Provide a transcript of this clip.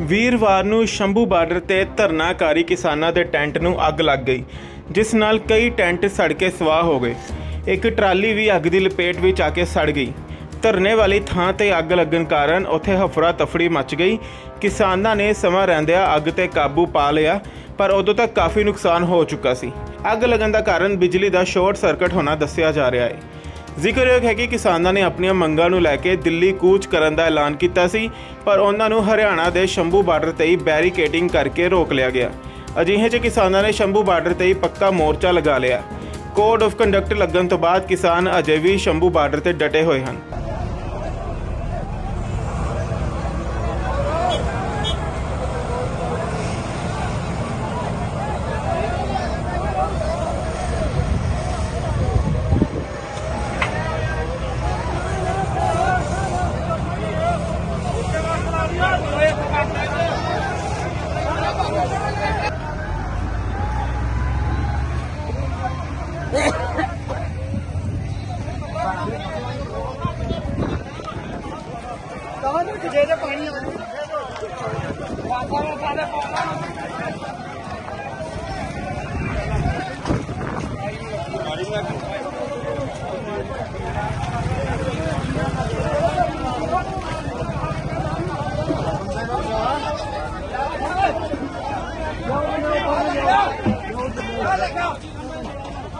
ਵੀਰਵਾਰ ਨੂੰ ਸ਼ੰਭੂ ਬਾਰਡਰ ਤੇ ਧਰਨਾਕਾਰੀ ਕਿਸਾਨਾਂ ਦੇ ਟੈਂਟ ਨੂੰ ਅੱਗ ਲੱਗ ਗਈ, ਜਿਸ ਨਾਲ ਕਈ ਟੈਂਟ ਸੜ ਕੇ ਸਵਾਹ ਹੋ ਗਏ। ਇੱਕ ਟਰਾਲੀ ਵੀ ਅੱਗ ਦੀ ਲਪੇਟ ਵਿੱਚ ਆ ਕੇ ਸੜ ਗਈ। ਧਰਨੇ ਵਾਲੀ ਥਾਂ ਤੇ ਅੱਗ ਲੱਗਣ ਕਾਰਨ ਉੱਥੇ ਹਫੜਾ ਤਫੜੀ ਮਚ ਗਈ। ਕਿਸਾਨਾਂ ਨੇ ਸਮਾਂ ਰਹਿੰਦਿਆਂ ਅੱਗ ਤੇ ਕਾਬੂ ਪਾ ਲਿਆ, ਪਰ ਉਦੋਂ ਤੱਕ ਕਾਫੀ ਨੁਕਸਾਨ ਹੋ ਚੁੱਕਾ ਸੀ। ਅੱਗ ਲੱਗਣ ਦਾ ਕਾਰਨ ਬਿਜਲੀ ਦਾ ਸ਼ਾਰਟ ਸਰਕਟ ਹੋਣਾ ਦੱਸਿਆ ਜਾ ਰਿਹਾ ਹੈ। ਜ਼ਿਕਰਯੋਗ ਹੈ ਕਿ ਕਿਸਾਨਾਂ ਨੇ ਆਪਣੀਆਂ ਮੰਗਾਂ ਨੂੰ ਲੈ ਕੇ ਦਿੱਲੀ ਕੂਚ ਕਰਨ ਦਾ ਐਲਾਨ ਕੀਤਾ ਸੀ, ਪਰ ਉਹਨਾਂ ਨੂੰ ਹਰਿਆਣਾ ਦੇ ਸ਼ੰਭੂ ਬਾਰਡਰ ਤੇ ਹੀ ਬੈਰੀਕੇਡਿੰਗ ਕਰਕੇ ਰੋਕ ਲਿਆ ਗਿਆ। ਅਜਿਹੇ 'ਚ ਕਿਸਾਨਾਂ ਨੇ ਸ਼ੰਭੂ ਬਾਰਡਰ ਤੇ ਹੀ ਪੱਕਾ ਮੋਰਚਾ ਲਗਾ ਲਿਆ। ਕੋਡ ਆਫ ਕੰਡਕਟ ਲੱਗਣ ਤੋਂ ਬਾਅਦ ਕਿਸਾਨ ਅਜੇ ਵੀ ਸ਼ੰਭੂ ਬਾਰਡਰ ਤੇ ਡਟੇ ਹੋਏ ਹਨ। ਕਹਾਂ ਨੂੰ ਜੇ ਜੇ ਪਾਣੀ